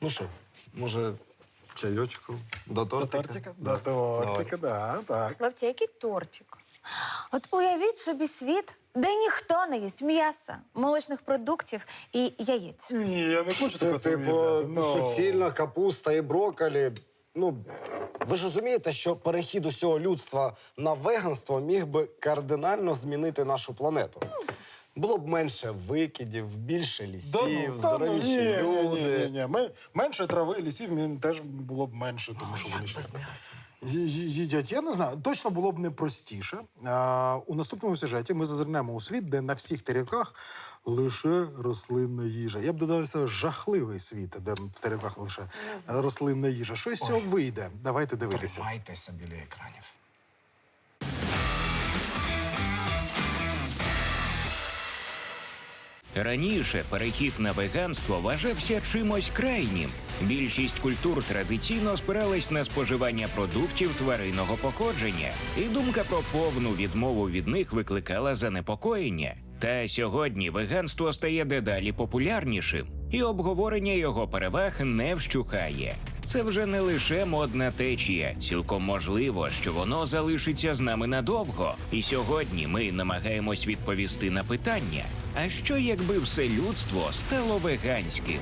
Ну що, може, чайочку до До тортика? тортика? До тортика, да, так. Хлопці, який тортик? От уявіть собі світ, де ніхто не їсть м'яса, молочних продуктів і яєць. Ні, я не хочу Це такого собі типу уявляти. Ну. суцільна капуста і брокколі. Ну, ви ж розумієте, що перехід усього людства на веганство міг би кардинально змінити нашу планету. Було б менше викидів, більше лісів, ну, ну, здоровіші ні, люди. Ні, ні, ні, ні. Мен- Менше трави, лісів мені теж було б менше, тому що вони ще ї- ї- їдять. Я не знаю, точно було б не простіше. А, у наступному сюжеті ми зазирнемо у світ, де на всіх тарілках лише рослинна їжа. Я б додався жахливий світ, де в тарілках лише рослинна їжа. Що з цього вийде? Давайте дивитися. Тримайтеся біля екранів. Раніше перехід на веганство вважався чимось крайнім. Більшість культур традиційно спирались на споживання продуктів тваринного походження, і думка про повну відмову від них викликала занепокоєння. Та сьогодні веганство стає дедалі популярнішим, і обговорення його переваг не вщухає. Це вже не лише модна течія. Цілком можливо, що воно залишиться з нами надовго. І сьогодні ми намагаємось відповісти на питання: а що якби все людство стало веганським?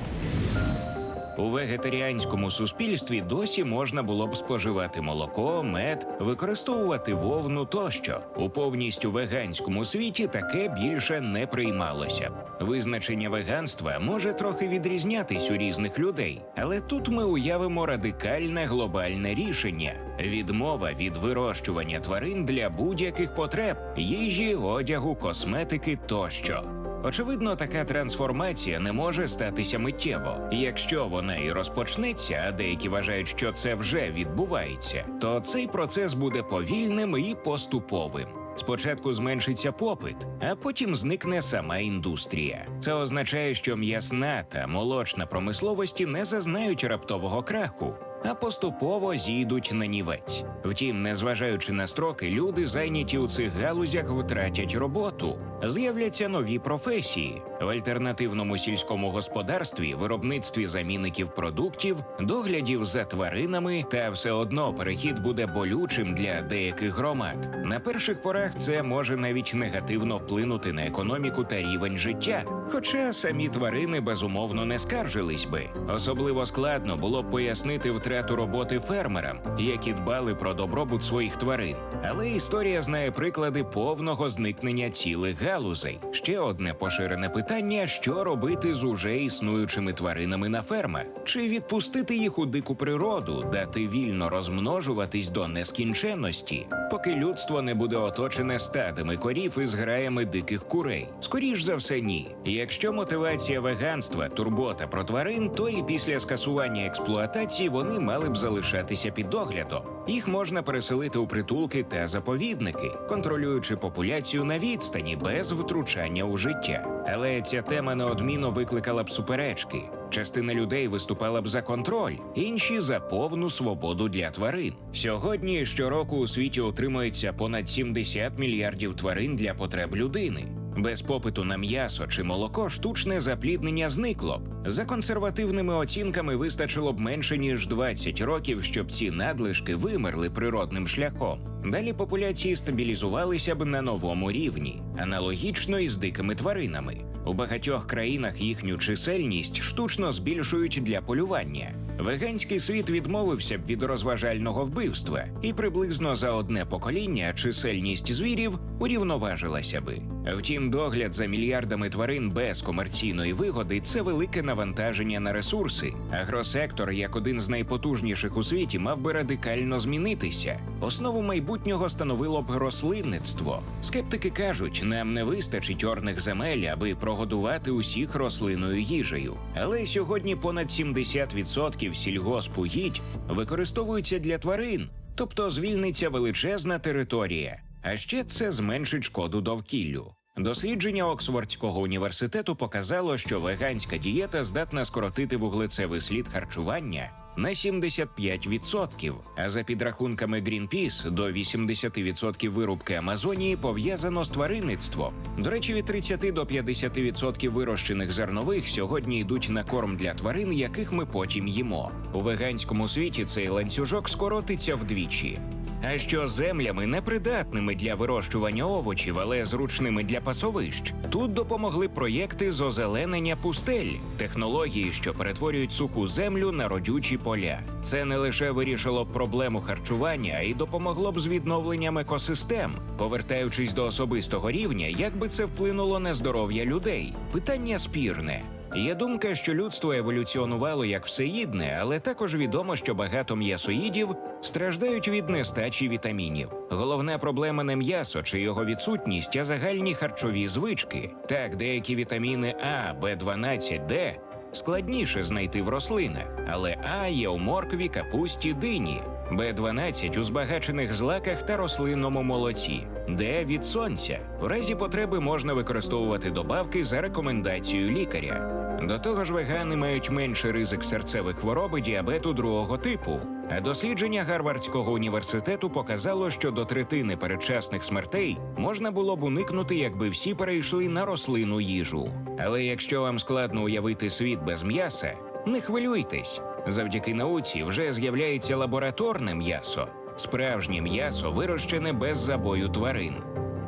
У вегетаріанському суспільстві досі можна було б споживати молоко, мед, використовувати вовну тощо. У повністю веганському світі таке більше не приймалося. Визначення веганства може трохи відрізнятись у різних людей, але тут ми уявимо радикальне глобальне рішення: відмова від вирощування тварин для будь-яких потреб, їжі, одягу, косметики тощо. Очевидно, така трансформація не може статися миттєво. Якщо вона і розпочнеться, а деякі вважають, що це вже відбувається, то цей процес буде повільним і поступовим. Спочатку зменшиться попит, а потім зникне сама індустрія. Це означає, що м'ясна та молочна промисловості не зазнають раптового краху, а поступово зійдуть на нівець. Втім, незважаючи на строки, люди, зайняті у цих галузях, втратять роботу. З'являться нові професії в альтернативному сільському господарстві, виробництві замінників продуктів, доглядів за тваринами, та все одно перехід буде болючим для деяких громад. На перших порах це може навіть негативно вплинути на економіку та рівень життя. Хоча самі тварини безумовно не скаржились би. Особливо складно було б пояснити втрату роботи фермерам, які дбали про добробут своїх тварин. Але історія знає приклади повного зникнення цілих галузей. Ще одне поширене питання: що робити з уже існуючими тваринами на фермах? Чи відпустити їх у дику природу, дати вільно розмножуватись до нескінченності, поки людство не буде оточене стадами корів і зграями диких курей? Скоріш за все, ні. Якщо мотивація веганства, турбота про тварин, то і після скасування експлуатації вони мали б залишатися під доглядом. Їх можна переселити у притулки та заповідники, контролюючи популяцію на відстані без втручання у життя. Але ця тема неодмінно викликала б суперечки. Частина людей виступала б за контроль, інші за повну свободу для тварин. Сьогодні щороку у світі утримується понад 70 мільярдів тварин для потреб людини. Без попиту на м'ясо чи молоко штучне запліднення зникло б. За консервативними оцінками вистачило б менше ніж 20 років, щоб ці надлишки вимерли природним шляхом. Далі популяції стабілізувалися б на новому рівні, аналогічно із дикими тваринами. У багатьох країнах їхню чисельність штучно збільшують для полювання. Веганський світ відмовився б від розважального вбивства, і приблизно за одне покоління чисельність звірів урівноважилася би. Втім, догляд за мільярдами тварин без комерційної вигоди це велике навантаження на ресурси. Агросектор, як один з найпотужніших у світі, мав би радикально змінитися. Основу майбутнього становило б рослинництво. Скептики кажуть, нам не вистачить орних земель, аби прогодувати усіх рослинною їжею. Але сьогодні понад 70% сільгоспугідь використовуються для тварин, тобто звільниться величезна територія. А ще це зменшить шкоду довкіллю. Дослідження Оксфордського університету показало, що веганська дієта здатна скоротити вуглецевий слід харчування на 75%. А за підрахунками Greenpeace, до 80% вирубки Амазонії пов'язано з тваринництвом. До речі, від 30 до 50% вирощених зернових сьогодні йдуть на корм для тварин, яких ми потім їмо. У веганському світі цей ланцюжок скоротиться вдвічі. А що землями непридатними для вирощування овочів, але зручними для пасовищ? Тут допомогли проєкти з озеленення пустель, технології, що перетворюють суху землю на родючі поля. Це не лише вирішило б проблему харчування, а й допомогло б з відновленням екосистем. Повертаючись до особистого рівня, як би це вплинуло на здоров'я людей? Питання спірне. Є думка, що людство еволюціонувало як всеїдне, але також відомо, що багато м'ясоїдів страждають від нестачі вітамінів. Головна проблема не м'ясо чи його відсутність, а загальні харчові звички. Так, деякі вітаміни А, Б12, Д складніше знайти в рослинах, але А є у моркві, капусті, дині. Б12 у збагачених злаках та рослинному молоці, Д від сонця. В разі потреби можна використовувати добавки за рекомендацією лікаря. До того ж, вегани мають менший ризик серцевих хвороб і діабету другого типу. А дослідження Гарвардського університету показало, що до третини передчасних смертей можна було б уникнути, якби всі перейшли на рослинну їжу. Але якщо вам складно уявити світ без м'яса, не хвилюйтесь. Завдяки науці вже з'являється лабораторне м'ясо, справжнє м'ясо, вирощене без забою тварин.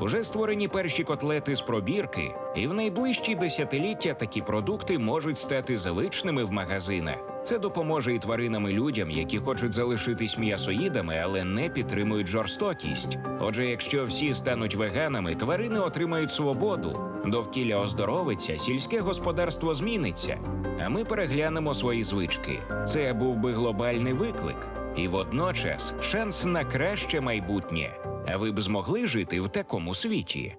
Уже створені перші котлети з пробірки, і в найближчі десятиліття такі продукти можуть стати звичними в магазинах. Це допоможе і тваринам, і людям, які хочуть залишитись м'ясоїдами, але не підтримують жорстокість. Отже, якщо всі стануть веганами, тварини отримають свободу, довкілля оздоровиться, сільське господарство зміниться. А ми переглянемо свої звички. Це був би глобальний виклик, і водночас шанс на краще майбутнє. А ви б змогли жити в такому світі?